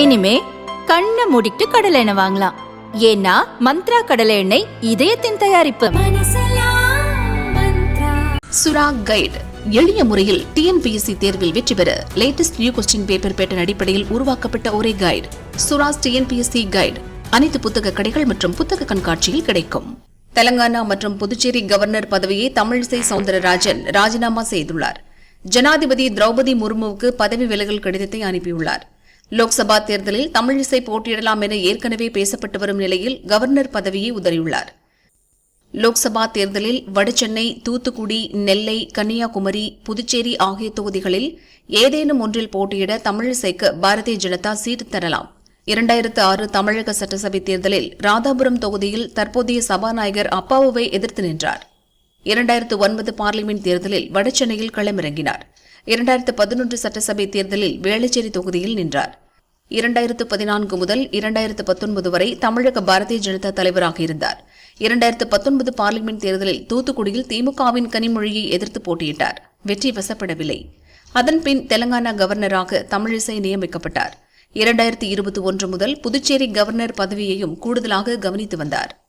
இனிமே கண்ணை மூடிட்டு கடலை எண்ணெய் வாங்கலாம். ஏன்னா மந்த்ரா கடலை எண்ணெய் இதயத்தின் தயாரிப்பு. சுரா கைடு. எளிய முறையில் டிஎன்பிஎஸ்சி தேர்வில் வெற்றி பெற latest new question paper pattern அடிப்படையில் உருவாக்கப்பட்ட ஒரே கைடு சுராஸ் டிஎன்பிஎஸ்சி கைடு அனைத்து புத்தக கடைகள் மற்றும் புத்தக கண்காட்சியில் கிடைக்கும். தெலங்கானா மற்றும் புதுச்சேரி கவர்னர் பதவியை தமிழிசை சவுந்தரராஜன் ராஜினாமா செய்துள்ளார். ஜனாதிபதி திரௌபதி முர்முவுக்கு பதவி விலகல் கடிதத்தை அனுப்பியுள்ளார். லோக்சபா தேர்தலில் தமிழிசை போட்டியிடலாம் என ஏற்கனவே பேசப்பட்டு வரும் நிலையில் கவர்னர் பதவியை உதறியுள்ளார். லோக்சபா தேர்தலில் வடசென்னை தூத்துக்குடி நெல்லை கன்னியாகுமரி புதுச்சேரி ஆகிய தொகுதிகளில் ஏதேனும் ஒன்றில் போட்டியிட தமிழிசைக்கு பாரதிய ஜனதா சீட்டு தரலாம். இரண்டாயிரத்து ஆறு தமிழக சட்டசபை தேர்தலில் ராதாபுரம் தொகுதியில் தற்போதைய சபாநாயகர் அப்பாவுவை எதிர்த்து நின்றார். இரண்டாயிரத்து ஒன்பது பார்லிமெண்ட் தேர்தலில் வடசென்னையில் களமிறங்கினார். இரண்டாயிரத்து பதினொன்று சட்டசபை தேர்தலில் வேளச்சேரி தொகுதியில் நின்றார். இரண்டாயிரத்து பதினான்கு முதல் இரண்டாயிரத்து பத்தொன்பது வரை தமிழக பாரதிய ஜனதா தலைவராக இருந்தார். இரண்டாயிரத்து பத்தொன்பது பார்லிமெண்ட் தேர்தலில் தூத்துக்குடியில் திமுகவின் கனிமொழியை எதிர்த்து போட்டியிட்டார். வெற்றி வசப்படவில்லை. அதன்பின் தெலங்கானா கவர்னராக தமிழிசை நியமிக்கப்பட்டார். இரண்டாயிரத்தி இருபத்தி ஒன்று முதல் புதுச்சேரி கவர்னர் பதவியையும் கூடுதலாக கவனித்து வந்தார்.